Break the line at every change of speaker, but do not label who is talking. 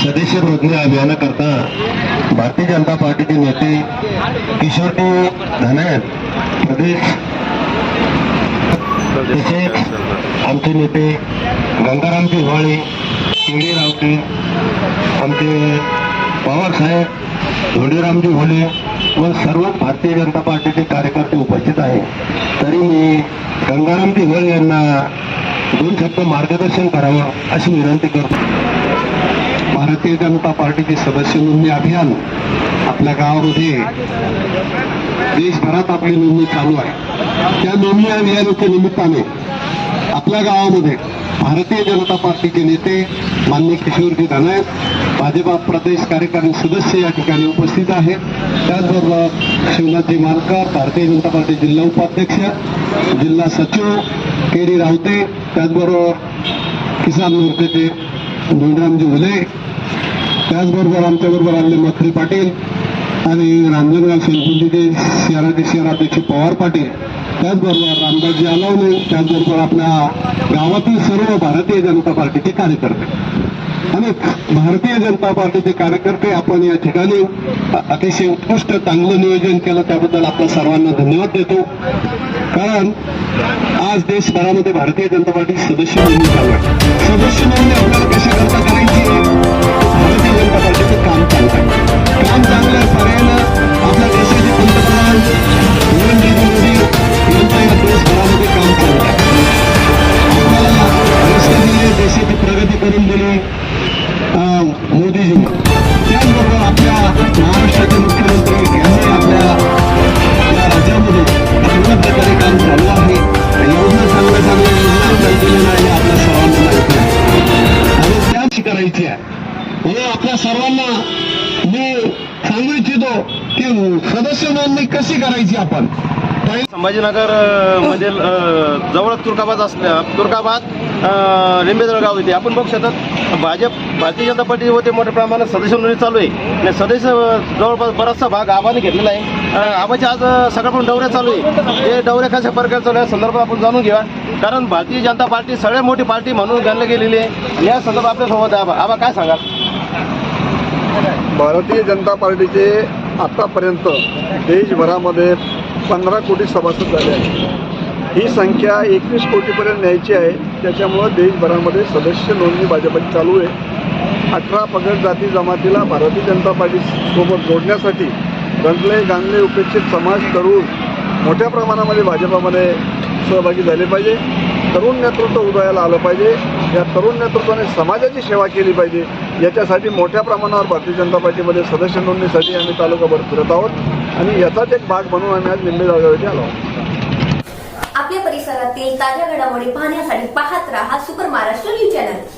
सदस्य नोंदणी अभियानाकरता भारतीय जनता पार्टीचे नेते किशोरजी धनायत प्रदेश तसेच आमचे नेते गंगारामजी हिवाळे केडी रावते आमचे पवार साहेब धोंडीरामजी होले व सर्व भारतीय जनता पार्टीचे कार्यकर्ते उपस्थित आहे तरी मी गंगारामजी हिवाळे यांना दोन शब्द मार्गदर्शन करावं अशी विनंती करतो. भारतीय जनता पार्टीचे सदस्य नोंदणी अभियान आपल्या गावामध्ये देशभरात आपली नोंदणी चालू आहे. त्या नोंदणी अभियानाच्या निमित्ताने आपल्या गावामध्ये भारतीय जनता पार्टीचे नेते मान्य किशोरजी धनायत भाजपा प्रदेश कार्यकारिणी सदस्य या ठिकाणी उपस्थित आहेत. त्याचबरोबर शिवनाथजी मानकर भारतीय जनता पार्टी जिल्हा उपाध्यक्ष जिल्हा सचिव के डी रावते त्याचबरोबर किसान मोर्चाचे धोंडरामजी उले त्याचबरोबर आमच्याबरोबर आले मखरी पाटील आणि रांजणगाव शिरपुंजीचे शहराचे शहराध्यक्ष पवार पाटील त्याचबरोबर रामदासजी आलावले त्याचबरोबर आपल्या गावातील सर्व भारतीय जनता पार्टीचे कार्यकर्ते. आणि भारतीय जनता पार्टीचे कार्यकर्ते आपण या ठिकाणी अतिशय उत्कृष्ट चांगलं नियोजन केलं त्याबद्दल आपल्या सर्वांना धन्यवाद देतो. कारण आज देशभरामध्ये भारतीय जनता पार्टी सदस्य म्हणून चालू आहे सदस्य म्हणून आपल्याला कशी करता करायची? आहे भारतीय जनता काम आहे काम चांगलं आपल्या देशाचे पंतप्रधान नरेंद्र मोदी यांचं या देशभरामध्ये काम चालू आहे आपल्याला दिले देशाची प्रगती करून दिली अं, त्याचबरोबर आपल्या महाराष्ट्राचे मुख्यमंत्री यांनी आपल्या या राज्यामध्ये चांगल्या प्रकारे काम चालू आहे योजना चांगल्या चांगल्या योजना आपल्याला दिलेल्या आहे आपल्या सर्वांना माहिती आहे आणि आहे सर्वांना मी सांगू इच्छितो की सदस्य नोंदणी कशी करायची आपण?
संभाजीनगर मधील मध्ये जवळच तुर्काबाद असल्या तुर्काबाद अ, लिंबेजळ गाव येते आपण बघू शकतात भाजप भारतीय जनता पार्टी होते मोठ्या प्रमाणात सदस्य नोंदणी चालू आहे. आणि सदस्य जवळपास बराचसा भाग आबाने घेतलेला आहे. आबाचे आज अ, सकाळपासून दौरे चालू आहे. हे दौरे कशा प्रकारे चालू आहे संदर्भात आपण जाणून घेऊया. कारण भारतीय जनता पार्टी सगळ्यात मोठी पार्टी म्हणून गणली गेलेली आहे. या संदर्भात आपल्यासोबत आबा. आबा काय सांगाल?
भारतीय जनता पार्टीचे आतापर्यंत देशभरामध्ये पंधरा कोटी सभासद झाले आहेत. ही संख्या एकवीस कोटीपर्यंत न्यायची आहे. त्याच्यामुळं देशभरामध्ये सदस्य नोंदणी भाजपची चालू आहे. अठरा पगड जाती जमातीला भारतीय जनता पार्टीसोबत जोडण्यासाठी रंगले गांगले उपेक्षित समाज तरुण मोठ्या प्रमाणामध्ये भाजपामध्ये सहभागी झाले पाहिजे. तरुण नेतृत्व उदयाला आलं पाहिजे. या तरुण नेतृत्वाने समाजाची सेवा केली पाहिजे. याच्यासाठी मोठ्या प्रमाणावर भारतीय जनता पार्टीमध्ये सदस्य नोंदणीसाठी आम्ही तालुकाभर फिरत आहोत. आणि याचाच एक भाग म्हणून आम्ही आज निंबे जागाव येथे आलो
आपल्या परिसरातील ताज्या घडामोडी पाहण्यासाठी पाहत राहा सुपर महाराष्ट्र न्यूज चॅनल.